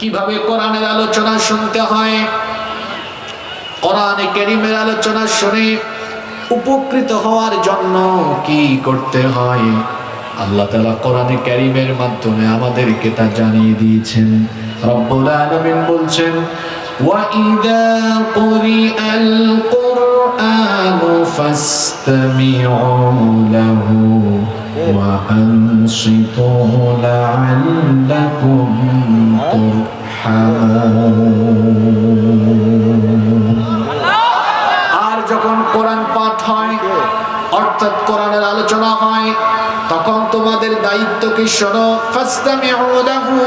কিভাবে কোরআনের আলোচনা শুনতে হয় কোরআনে কেরিমের আলোচনা শুনে উপকৃত হওয়ার জন্য কি করতে হয় আল্লাহ তালা কোরআনে ক্যারিমের মাধ্যমে আমাদেরকে তা জানিয়ে দিয়েছেন রব্বুল আলামিন বলছেন وَإِذَا قُرِئَ الْقُرْآنُ فَاسْتَمِعُوا لَهُ وَأَنصِتُوا لَعَلَّكُمْ تُرْحَمُونَ আর যখন কোরআন পাঠ হয় অর্থাৎ কোরআনের আলোচনা হয় তখন তোমাদের দায়িত্ব কি শোনো ফাস্তামিউ লাহু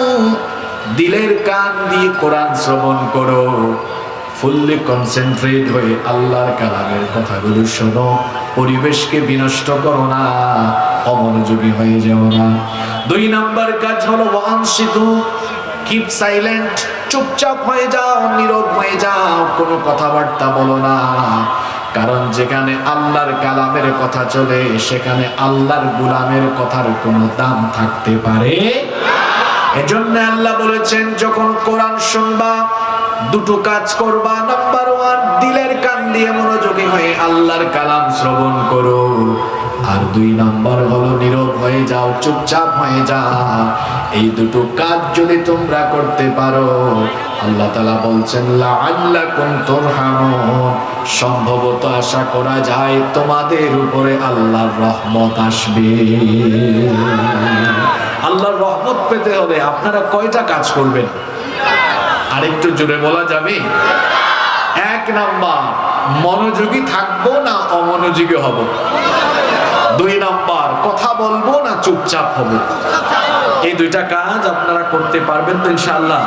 দিলের কান দিয়ে কোরআন শ্রবণ করো ফুললি কনসেন্ট্রেট হয়ে আল্লাহর কালামের কথাগুলো শোনো পরিবেশকে বিনষ্ট করো না অমনোযোগী হয়ে যেও না। দুই নাম্বার কাজ হলো ওয়ানসিতু কিপ সাইলেন্ট চুপচাপ হয়ে যাও, নীরব হয়ে যাও, কোনো কথাবার্তা বলো না। কারণ যেখানে আল্লাহর কালামের কথা চলে, সেখানে আল্লাহর গুলামের কথার কোনো দাম থাকতে পারে। এজন্য আল্লাহ বলেছেন, যখন কোরআন শুনবা, দুটো কাজ করবা। নাম্বার ওয়ান দিলের কান দিয়ে মনোযোগী হয়ে আল্লাহর কালাম শ্রবণ করো। আর দুই নাম্বার হলো নীরব হয়ে যাও, চুপচাপ হয়ে যাও এই দুটো কাজ যদি তোমরা করতে পারো, আল্লাহ তালা বলছেন, লাআল্লাকুম তুরহামুন। সম্ভবত আশা করা যায় তোমাদের উপরে আল্লাহর রহমত আসবে। আল্লাহর রহমত পেতে হলে আপনারা কয়টা কাজ করবেন? আরেকটু জোরে বলা যাবে? এক নাম্বার, মনোযোগী থাকব না অমনোযোগী হব? দুই নাম্বার, কথা বলব না চুপচাপ হব? এই দুইটা কাজ আপনারা করতে পারবেন তো ইনশাআল্লাহ।